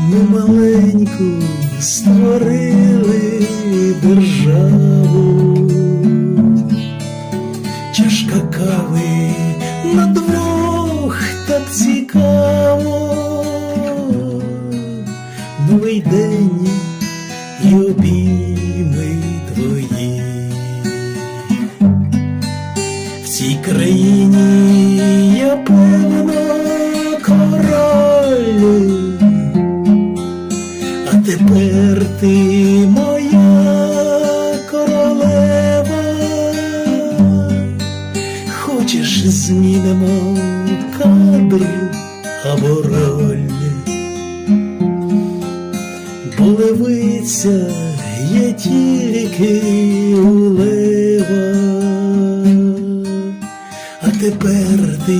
Ми маленьку створили державу, чашка кави на двох так цікаво, новий день і обійми твої. В цій країні я певно тепер ти моя королева. Хочеш змінимо кадр або роль, бо левиця є тільки у лева, а тепер ти